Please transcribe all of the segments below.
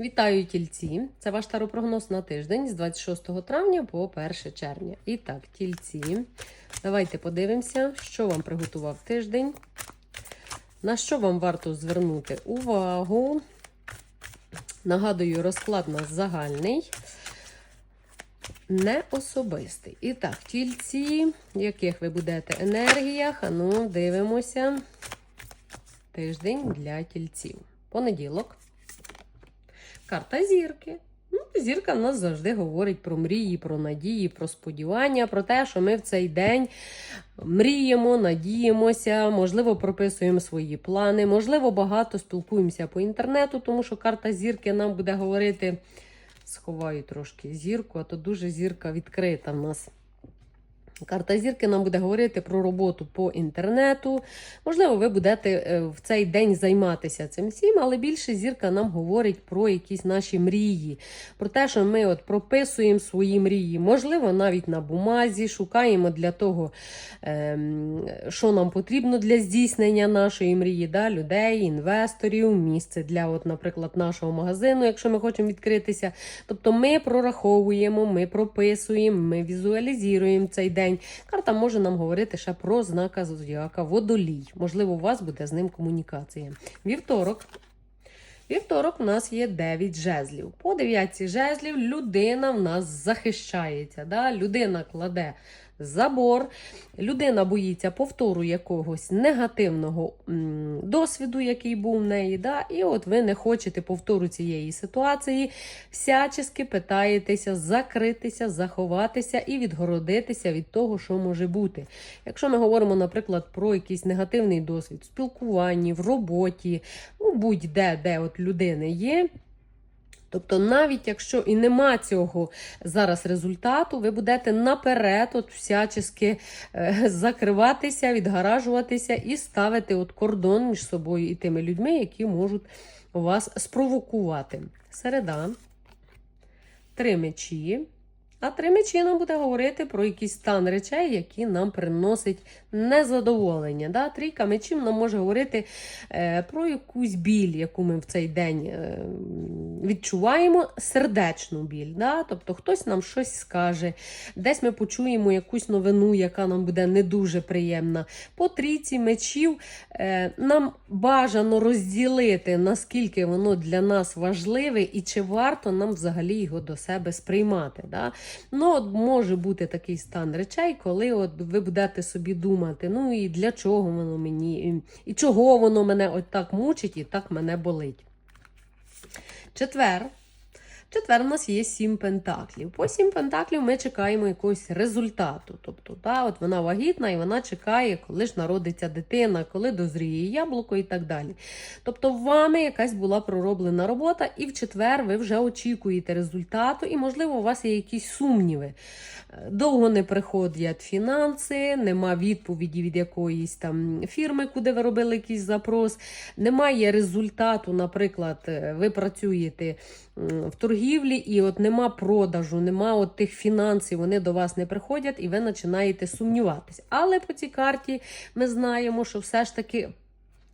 Вітаю тільці! Це ваш таропрогноз на тиждень з 26 травня по 1 червня. І так, тільці. Давайте подивимося, що вам приготував тиждень. На що вам варто звернути увагу? Нагадую, розклад у нас загальний, не особистий. І так, тільці, яких ви будете енергіях, а ну, дивимося. Тиждень для тільців. Понеділок. Карта зірки. Ну, Зірка в нас завжди говорить про мрії, про надії, про сподівання, про те, що ми в цей день мріємо, надіємося, можливо, прописуємо свої плани, можливо, багато спілкуємося по інтернету, тому що карта зірки нам буде говорити. Сховаю трошки зірку, а то дуже зірка відкрита в нас. Карта зірки нам буде говорити про роботу по інтернету. Можливо, ви будете е, в цей день займатися цим всім, але більше зірка нам говорить про якісь наші мрії, про те, що ми от прописуємо свої мрії. Можливо, навіть на бумазі, шукаємо для того, ем, що нам потрібно для здійснення нашої мрії, да? людей, інвесторів, місце для, от, наприклад, нашого магазину, якщо ми хочемо відкритися. Тобто ми прораховуємо, ми прописуємо, ми візуалізуємо цей день. Карта може нам говорити ще про знака зодіака водолій. Можливо, у вас буде з ним комунікація. Вівторок. Вівторок у нас є 9 жезлів. По 9 жезлів людина в нас захищається. Да? Людина кладе забор, людина боїться повтору якогось негативного досвіду, який був в неї. Да? І от ви не хочете повтору цієї ситуації, всячески питаєтеся закритися, заховатися і відгородитися від того, що може бути. Якщо ми говоримо, наприклад, про якийсь негативний досвід в спілкуванні, в роботі, ну будь-де, де от людини є. Тобто, навіть якщо і нема цього зараз результату, ви будете наперед от всячески е, закриватися, відгаражуватися і ставити от кордон між собою і тими людьми, які можуть вас спровокувати. Середа, три мечі. А мечі нам буде говорити про якийсь стан речей, які нам приносять незадоволення. Да? Трійка мечів нам може говорити е, про якусь біль, яку ми в цей день е, відчуваємо, сердечну біль. Да? Тобто хтось нам щось скаже, десь ми почуємо якусь новину, яка нам буде не дуже приємна. По трійці мечів е, нам бажано розділити, наскільки воно для нас важливе і чи варто нам взагалі його до себе сприймати. Да? Ну, от може бути такий стан речей, коли от ви будете собі думати, ну і для чого воно мені, і, чого воно мене от так мучить і так мене болить. Четвер. Четвер у нас є сім пентаклів. По сім пентаклів ми чекаємо якогось результату. Тобто, та, от вона вагітна і вона чекає, коли ж народиться дитина, коли дозріє яблуко і так далі. Тобто, вами якась була пророблена робота, і в четвер ви вже очікуєте результату, і, можливо, у вас є якісь сумніви. Довго не приходять фінанси, нема відповіді від якоїсь там фірми, куди ви робили якийсь запрос, немає результату, наприклад, ви працюєте в торгівлі, і от нема продажу, нема от тих фінансів, вони до вас не приходять, і ви починаєте сумніватися. Але по цій карті ми знаємо, що все ж таки.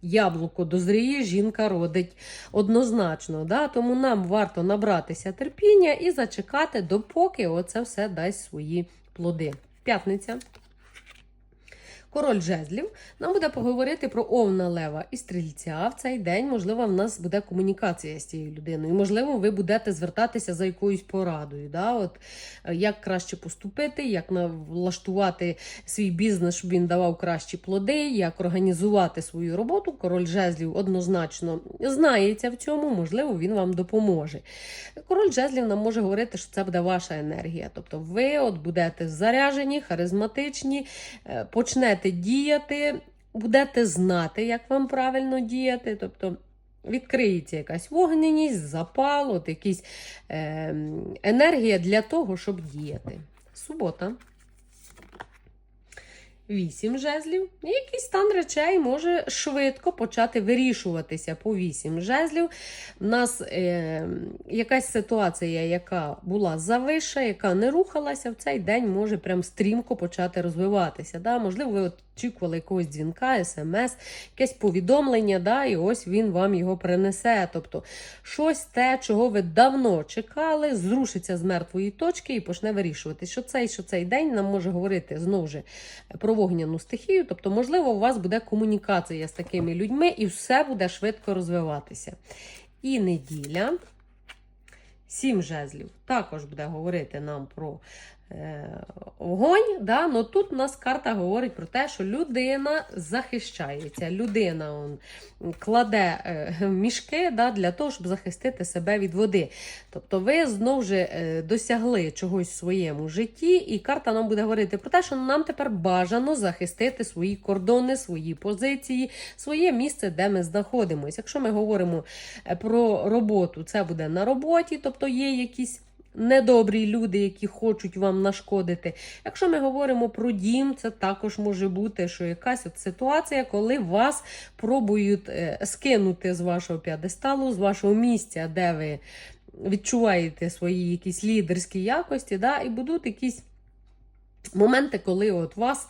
Яблуко дозріє, жінка родить однозначно. Да? Тому нам варто набратися терпіння і зачекати, допоки оце все дасть свої плоди. П'ятниця. Король жезлів нам буде поговорити про овна лева і стрільця. В цей день, можливо, в нас буде комунікація з цією людиною. Можливо, ви будете звертатися за якоюсь порадою. Да? От, е, Як краще поступити, як влаштувати свій бізнес, щоб він давав кращі плоди, як організувати свою роботу. Король жезлів однозначно знається в цьому, можливо, він вам допоможе. Король жезлів нам може говорити, що це буде ваша енергія. Тобто ви от будете заряжені, харизматичні, е, почнете діяти, будете знати, як вам правильно діяти. Тобто відкриється якась вогненість, запал, от якісь е, енергія для того, щоб діяти. Субота. Вісім жезлів. І якийсь стан речей може швидко почати вирішуватися по вісім жезлів. У нас е, якась ситуація, яка була завиша, яка не рухалася, в цей день може прям стрімко почати розвиватися. Да? Можливо, ви от очікували якогось дзвінка, смс, якесь повідомлення, да, і ось він вам його принесе. Тобто щось те, чого ви давно чекали, зрушиться з мертвої точки і почне вирішувати, що цей, що цей день нам може говорити знову ж про вогняну стихію. Тобто, можливо, у вас буде комунікація з такими людьми, і все буде швидко розвиватися. І неділя. Сім жезлів також буде говорити нам про е, вогонь. Да? Но тут у нас карта говорить про те, що людина захищається. Людина он, кладе е, мішки да, для того, щоб захистити себе від води. Тобто ви знову ж е, досягли чогось в своєму житті, і карта нам буде говорити про те, що нам тепер бажано захистити свої кордони, свої позиції, своє місце, де ми знаходимося. Якщо ми говоримо е, про роботу, це буде на роботі, тобто є якісь. Недобрі люди, які хочуть вам нашкодити. Якщо ми говоримо про дім, це також може бути, що якась от ситуація, коли вас пробують е, скинути з вашого п'ядесталу, з вашого місця, де ви відчуваєте свої якісь лідерські якості, да, і будуть якісь моменти, коли от вас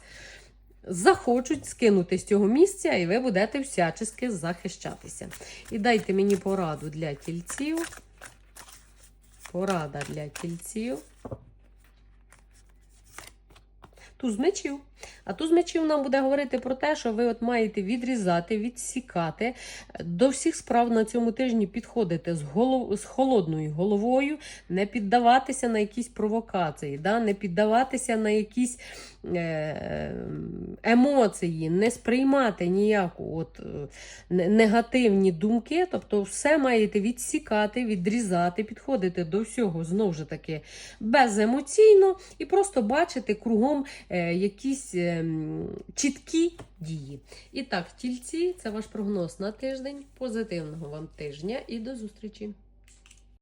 захочуть скинути з цього місця, і ви будете всячески захищатися. І дайте мені пораду для тільців. Порада для тільців. Туз мечів. А туз мечів нам буде говорити про те, що ви от маєте відрізати, відсікати. До всіх справ на цьому тижні підходити з, голов... з холодною головою, не піддаватися на якісь провокації, да? не піддаватися на якісь е... емоції, не сприймати ніяку от, е, негативні думки. Тобто, все маєте відсікати, відрізати, підходити до всього знову ж таки беземоційно і просто бачити кругом е, якісь ем, чіткі дії. І так, тільці, це ваш прогноз на тиждень. Позитивного вам тижня і до зустрічі!